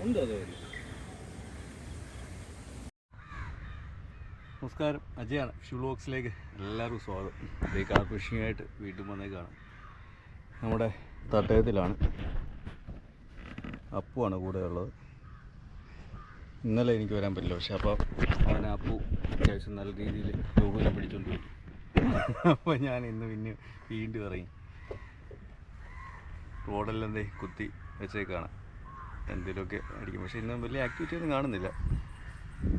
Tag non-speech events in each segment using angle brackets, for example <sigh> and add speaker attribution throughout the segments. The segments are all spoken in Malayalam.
Speaker 1: ഉണ്ട് അത് നമസ്കാരം. അജയാണ്. ഷൂ ബോക്സിലേക്ക് എല്ലാവർക്കും സ്വാഗതം. ഈ കാർ ഫിഷിങ്ങായിട്ട് വീട്ടിൽ വന്നേക്കാണ് നമ്മുടെ തട്ടയത്തിലാണ് അപ്പുവാണ് കൂടെ ഉള്ളത്. ഇന്നലെ എനിക്ക് വരാൻ പറ്റില്ല പക്ഷെ അപ്പോൾ അവൻ അപ്പു അത്യാവശ്യം നല്ല രീതിയിൽ ലോകം പിടിച്ചോണ്ട് പോയി അപ്പോൾ ഞാൻ ഇന്ന് പിന്നെ വീണ്ടും ഇറങ്ങി. റോഡെല്ലാം എന്തേ കുത്തി വെച്ചേക്കാണ്. എന്തെങ്കിലുമൊക്കെ അടിക്കും. പക്ഷേ ഇന്നും വലിയ ആക്ടിവിറ്റി ഒന്നും കാണുന്നില്ല.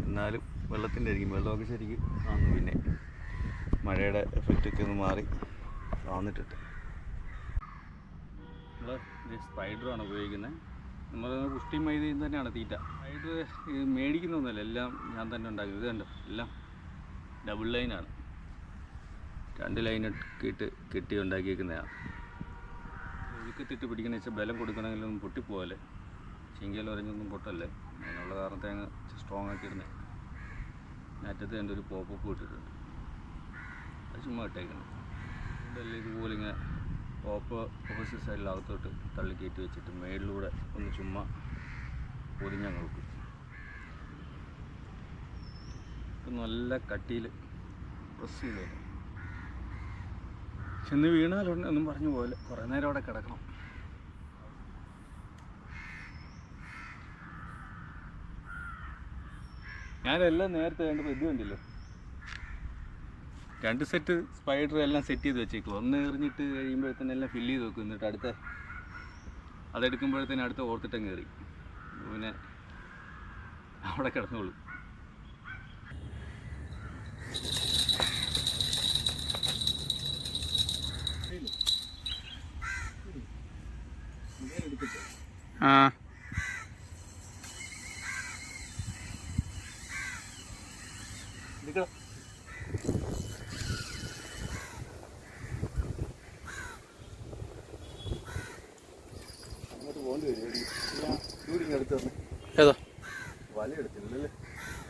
Speaker 1: എന്നാലും വെള്ളത്തിന്റെ ആയിരിക്കും വെള്ളമൊക്കെ ശരിക്കും കാണുന്നു പിന്നെ. മഴയുടെ എഫക്റ്റ് ഒക്കെ ഒന്ന് മാറി വന്നിട്ടിട്ട് നമ്മൾ സ്പൈഡറാണ് ഉപയോഗിക്കുന്നത് നമ്മൾ പുഷ്ടി മൈദയും തന്നെയാണ് തീറ്റ. സ്പൈഡർ മേടിക്കുന്നൊന്നുമല്ല എല്ലാം ഞാൻ തന്നെ ഉണ്ടാക്കി ഇത് കണ്ടോ? എല്ലാം ഡബിൾ ലൈനാണ് രണ്ട് ലൈൻ ഇട്ട് കെട്ടി ഉണ്ടാക്കിയേക്കുന്നതാണ് ഒഴുക്കത്തിട്ട് പിടിക്കുന്ന വെച്ചാൽ ബലം കൊടുക്കണമെങ്കിലൊന്നും പൊട്ടിപ്പോകല്ലേ ചിങ്കയിൽ ഒരഞ്ഞൊന്നും പൊട്ടല്ലേ? അതിനുള്ള കാരണത്തെ അങ്ങ് സ്ട്രോങ് ആക്കി ഇടുന്നേ അറ്റത്ത് എന്റെ ഒരു പോപ്പപ്പ് ഇട്ടിട്ടുണ്ട്. അത് ചുമ്മാ ഇട്ടേക്കണം. ഇതെല്ലാം ഇതുപോലെ ഇങ്ങനെ പോപ്പ് ഓപ്പോസിറ്റ് സൈഡിൽ അകത്തോട്ട് തള്ളി കയറ്റി വെച്ചിട്ട് മേളിലൂടെ ഒന്ന് ചുമ്മാ പൊതിഞ്ഞാൽ വെക്കും. ഇപ്പം നല്ല കട്ടിയിൽ പ്രസ് ചെയ്ത് ചെന്ന് വീണാലുണ്ട് എന്നും പറഞ്ഞു പോലെ കുറേ നേരം അവിടെ കിടക്കണം. ഞാനെല്ലാം നേരത്തെ കണ്ടപ്പോൾ ഇത് രണ്ട് സെറ്റ് സ്പൈഡർ എല്ലാം സെറ്റ് ചെയ്ത് വെച്ചേക്കും ഒന്ന് എറിഞ്ഞിട്ട് കഴിയുമ്പോഴത്തേനും എല്ലാം ഫില്ല് ചെയ്ത് വെക്കും. എന്നിട്ട് അടുത്ത അതെടുക്കുമ്പോഴത്തേനും അടുത്ത ഓർത്തിട്ടങ്ങ് കയറി. പിന്നെ അവിടെ കിടന്നോളൂ.
Speaker 2: ആ
Speaker 1: എടുക്കണം അങ്ങോട്ട് പോകേണ്ടി വരും ഷൂട്ടിങ് എടുത്ത് തന്നെ
Speaker 2: ഏതാ
Speaker 1: വല എടുത്തില്ലല്ലേ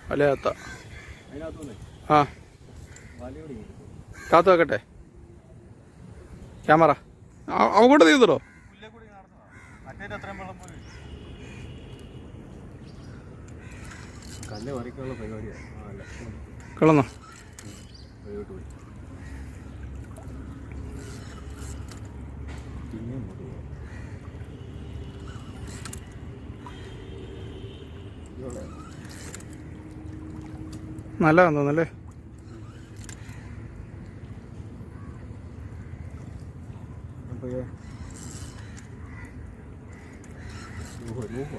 Speaker 2: വലയാത്ത ആ. കാത്തു വെക്കട്ടെ. ക്യാമറ. അങ്ങോട്ട് തീർത്തോ
Speaker 1: കിളന്നോ കൂടി നടന്നതാ മറ്റേ അത്രയും വെള്ളം പോലും ഇല്ല. കല്ല് പറിക്കാനുള്ള പരിപാടിയാണ് ആ അല്ല
Speaker 2: കിളന്നോ
Speaker 1: വഴിയോട്ട് പോയി പിന്നെ ഇങ്ങോട്ട് പോവാം. ഇവിടെ
Speaker 2: നല്ലതാന്ന്
Speaker 1: രൂപ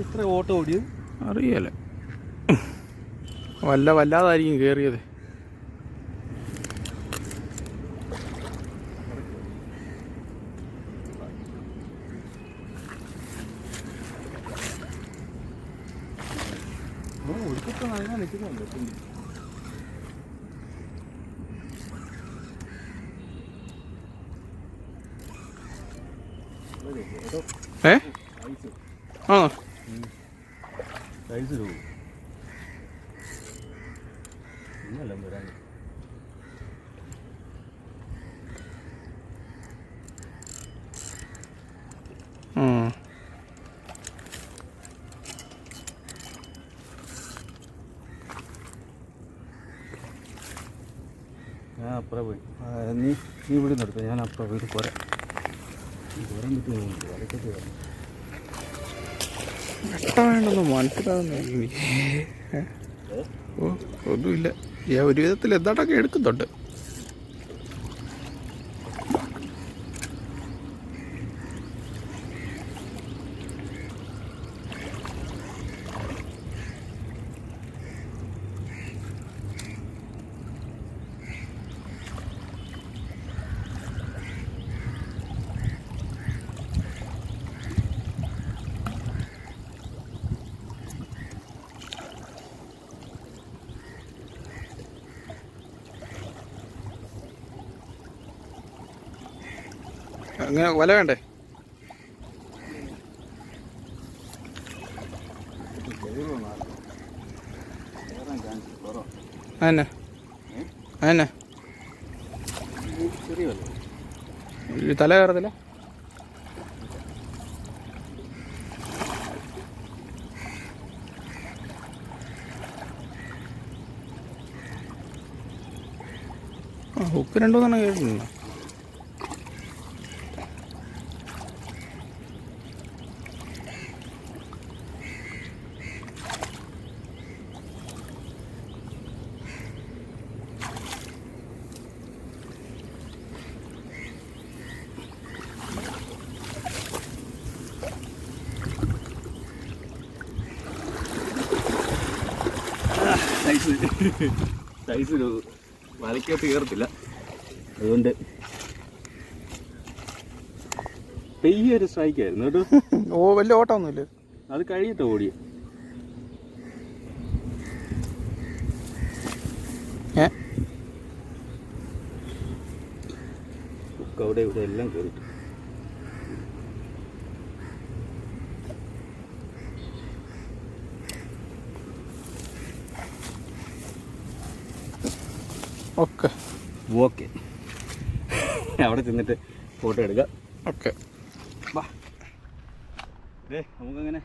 Speaker 1: ഇത്ര ഓട്ടം ഓടിയത്?
Speaker 2: അറിയല്ലേ. വല്ല വല്ലാതായിരിക്കും കയറിയത് ഏ? ആണോ?
Speaker 1: ഐസ് പോകും ഇന്നല്ല വരാൻ? അപ്പുറം പോയി. ആ, നീ നീ ഇവിടെ നിർത്തുക ഞാൻ അപ്പുറം വീട് പോരാ. പോരാൻ പറ്റുമോ വരക്കത്ത് കയറാം
Speaker 2: കഷ്ടമാണെന്ന് മനസ്സിലാവുന്നില്ല? ഓ ഒന്നുമില്ല. ഒരുവിധത്തിൽ ഒരു വിധത്തിൽ എന്താണ്ടൊക്കെ എടുക്കുന്നുണ്ട്. അങ്ങനെ വല വേണ്ടേ? തല കയറത്തില്ല? ഹുക്ക് രണ്ടു മൂന്നെണ്ണം കേട്ടിട്ടുണ്ട്.
Speaker 1: സൈസ് ഒരു വലക്കകത്ത് കയറത്തില്ല അതുകൊണ്ട് പെയ്യൊരു സ്ട്രൈക്കായിരുന്നു കേട്ടോ. <laughs>
Speaker 2: ഓ വലിയ ഓട്ടമൊന്നുമില്ല.
Speaker 1: അത് കഴിയട്ടെ ഓടി
Speaker 2: ഏ?
Speaker 1: അവിടെ ഇവിടെ എല്ലാം കയറിട്ടു
Speaker 2: ഓക്കെ.
Speaker 1: ഓക്കെ. <laughs> അവിടെ ചെന്നിട്ട് ഫോട്ടോ എടുക്കുക
Speaker 2: ഓക്കെ.
Speaker 1: വാ. ദേ നമുക്കങ്ങനെ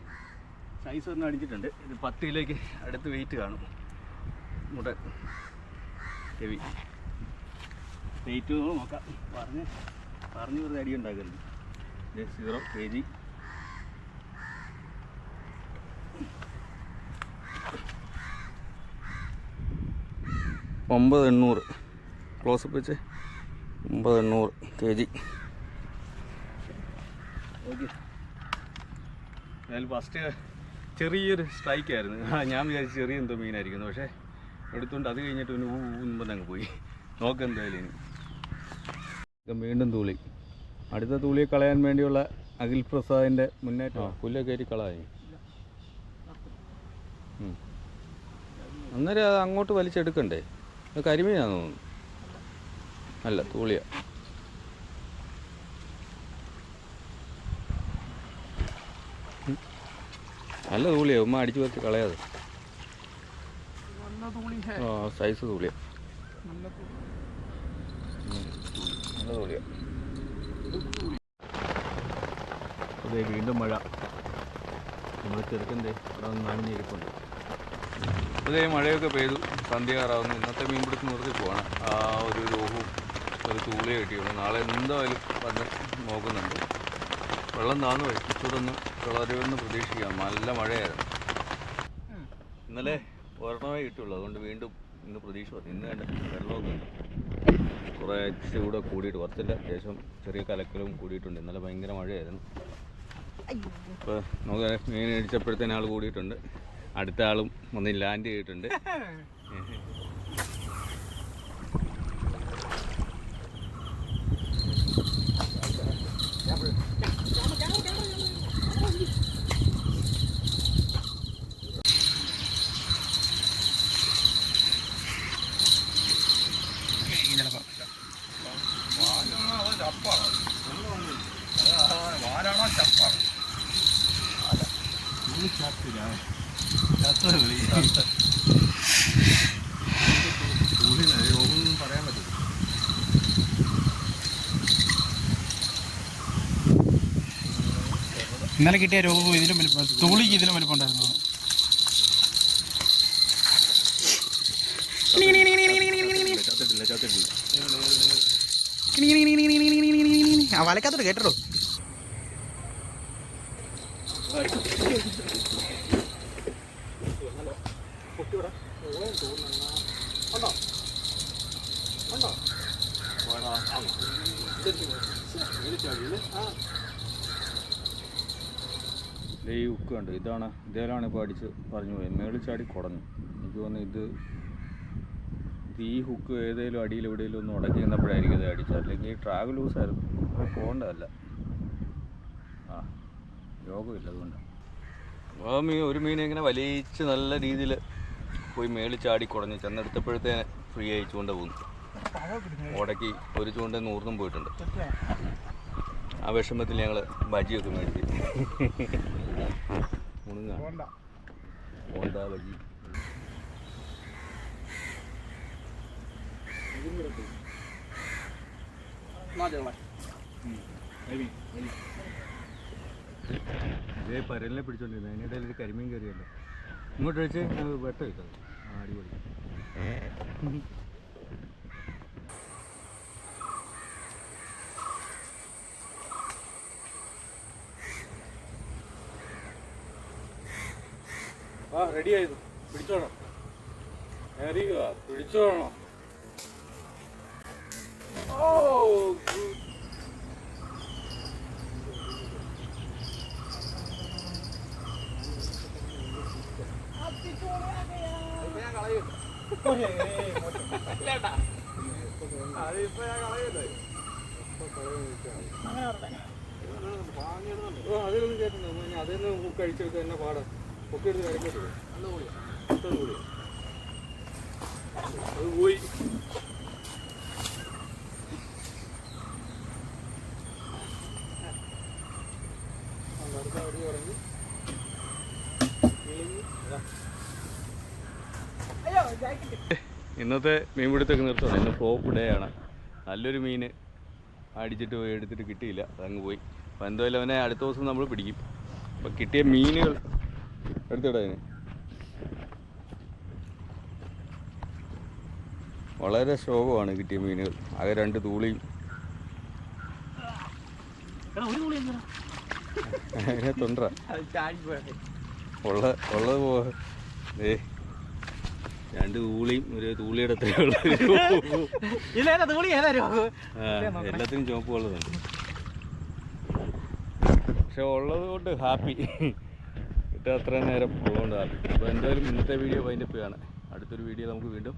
Speaker 1: സൈസ് ഒന്നും അടിച്ചിട്ടുണ്ട്. ഇത് പത്ത് കിലോയ്ക്ക് അടുത്ത് വെയിറ്റ് കാണും. മുട്ട ഹെവി. വെയിറ്റ് നോക്കാം. പറഞ്ഞ് പറഞ്ഞ് വെറുതെ അടി ഉണ്ടാക്കരുത്. ഇത് സീറോ കെ ജി ഒമ്പത് എണ്ണൂറ് ക്ലോസപ്പ് വെച്ച് ഒമ്പത് എണ്ണൂറ് കെ ജി. ഓക്കെ. ഫസ്റ്റ് ചെറിയൊരു സ്ട്രൈക്ക് ആയിരുന്നു. ഞാൻ വിചാരിച്ചു ചെറിയ എന്തോ മീനായിരിക്കുന്നു പക്ഷേ എടുത്തുകൊണ്ട് അത് കഴിഞ്ഞിട്ട് പിന്നെ ഊ ഊന്ന് അങ്ങ് പോയി. നോക്ക് എന്തായാലും ഇനി. വീണ്ടും തൂളി. അടുത്ത തൂളിയെ കളയാൻ വേണ്ടിയുള്ള അഖിൽ പ്രസാദിന്റെ മുന്നേറ്റം. പുല്ല് കയറി കളായി. അന്നേരം അത് അങ്ങോട്ട് വലിച്ചെടുക്കണ്ടേ? കരിമീനാന്ന് തോന്നുന്നു അല്ല തൂളിയ. നല്ല തൂളിയ ഉമ്മ അടിച്ചു വെച്ച് കളയാതെ. ആ സൈസ് തൂളിയ. നല്ല തൂളിയ. അതെ വീണ്ടും മഴ. നമ്മൾ ചെറുക്കന്റെ അവിടെ ഒന്ന് നനഞ്ഞിരിപ്പുണ്ട്. അതേ മഴയൊക്കെ പെയ്തു. സന്ധ്യകാറാവുന്നു ഇന്നത്തെ മീൻപിടുത്തം നിർത്തി പോവാണ്. ആ ഒരു രോഹവും ഒരു തൂളി കിട്ടിയുള്ളൂ നാളെ എന്തായാലും വന്ന് നോക്കുന്നുണ്ട്. വെള്ളം താന്നു ഇച്ചൂടൊന്ന് വളരുമെന്ന് പ്രതീക്ഷിക്കാം. നല്ല മഴയായിരുന്നു. ഇന്നലെ ഒരെണ്ണമേ കിട്ടുള്ളൂ അതുകൊണ്ട് വീണ്ടും ഇന്ന് പ്രതീക്ഷ വന്നു. ഇന്ന് വേണ്ട വെള്ളമൊന്നുമില്ല കുറേ കൂടെ കൂടിയിട്ട് കുറച്ചില്ല അത്യാവശ്യം ചെറിയ കലക്കലും കൂടിയിട്ടുണ്ട്. ഇന്നലെ ഭയങ്കര മഴയായിരുന്നു. ഇപ്പോൾ നമുക്ക് മീൻ ഇടിച്ചപ്പോഴത്തേനാൾ കൂടിയിട്ടുണ്ട്. അടുത്ത ആളും ഒന്ന് ലാൻഡ് ചെയ്തിട്ടുണ്ട് Yeah.
Speaker 2: ഇന്നലെ കിട്ടിയ രോഗം ഇതിലും വലിപ്പം തോളിക്ക് ഇതിലും വലിപ്പം ഉണ്ടായിരുന്നു വലക്കാത്തോട്ട് കേട്ടോ
Speaker 1: ഈ ഉക്ക് കണ്ട്? ഇതാണ് ഇതേലാണ് ഇപ്പോൾ അടിച്ച് പറഞ്ഞു പോയത്. മേളിൽ ചാടി കുടഞ്ഞു. എനിക്ക് തോന്നുന്നു ഇത് ഈ ഹുക്ക് ഏതെങ്കിലും അടിയിൽ എവിടെയെങ്കിലും ഒന്ന് ഉടക്കി നിന്നപ്പോഴായിരിക്കും ഇത് അടിച്ചത്. അല്ലെങ്കിൽ ഈ ലൂസ് ആയിരുന്നു. അത് പോകേണ്ടതല്ല. ആ യോഗമില്ല അതുകൊണ്ട്. ആ മീൻ ഒരു മീനെ ഇങ്ങനെ വലിച്ച് നല്ല രീതിയിൽ പോയി മേളിൽ ചാടി കുടഞ്ഞ് ചെന്നെടുത്തപ്പോഴത്തേനെ ഫ്രീ അയച്ചുകൊണ്ട് പോകുന്നു. ഉടക്കി ഒരു ചൂണ്ട നൂറിനും പോയിട്ടുണ്ട്. ആ വിഷമത്തിൽ ഞങ്ങൾ ബജിയൊക്കെ മേടിച്ച്. മുണുങ്ങ. ബജി. ഇതേ പരലിനെ പിടിച്ചോണ്ടിരുന്നു. അതിനിടയിൽ ഒരു കരിമീൻ കയറിയല്ലോ. ഇങ്ങോട്ട് വെച്ച് വെട്ടം കിട്ടത് ആ അടിപൊളി. റെഡി ആയത് പിടിച്ചോണം. എറിയുക പിടിച്ചോണം. ഓ അതിലൊന്നും കേട്ടില്ല. അതൊന്നും കഴിച്ചെടുത്ത് തന്നെ പാടാ. ഒക്കെ എടുത്ത് പിടുത്തൊക്കെ അവിടെ ഇറങ്ങി ഇന്നത്തെ ഇന്ന് ഫ്ലോപ്പ് ഡേ ആണ്. നല്ലൊരു മീൻ അടിച്ചിട്ട് പോയി എടുത്തിട്ട് കിട്ടിയില്ല. അതങ്ങ് പോയി. അപ്പോൾ എന്തോ അവനെ അടുത്ത ദിവസം നമ്മൾ പിടിക്കും. അപ്പോൾ കിട്ടിയ മീനുകൾ എടുത്തിടാ അതിന് വളരെ ശോകമാണ് കിട്ടിയ മീനുകൾ. ആകെ രണ്ട് തൂളിയും. അതിനെ തൊണ്ട. ഉള്ള ഉള്ളത് പോ. ഏ രണ്ട് തൂളിയും ഒരു തൂളിയുടെ എല്ലാത്തിനും ചുവപ്പ് ഉള്ളതുണ്ട്. പക്ഷെ ഉള്ളത് കൊണ്ട് ഹാപ്പി. കിട്ടുക അത്രയും നേരം ഉള്ളതുകൊണ്ടാണ് അപ്പോൾ എന്തായാലും ഇന്നത്തെ വീഡിയോ അതിന്റെ പോയാണ് അടുത്തൊരു വീഡിയോ നമുക്ക് വീണ്ടും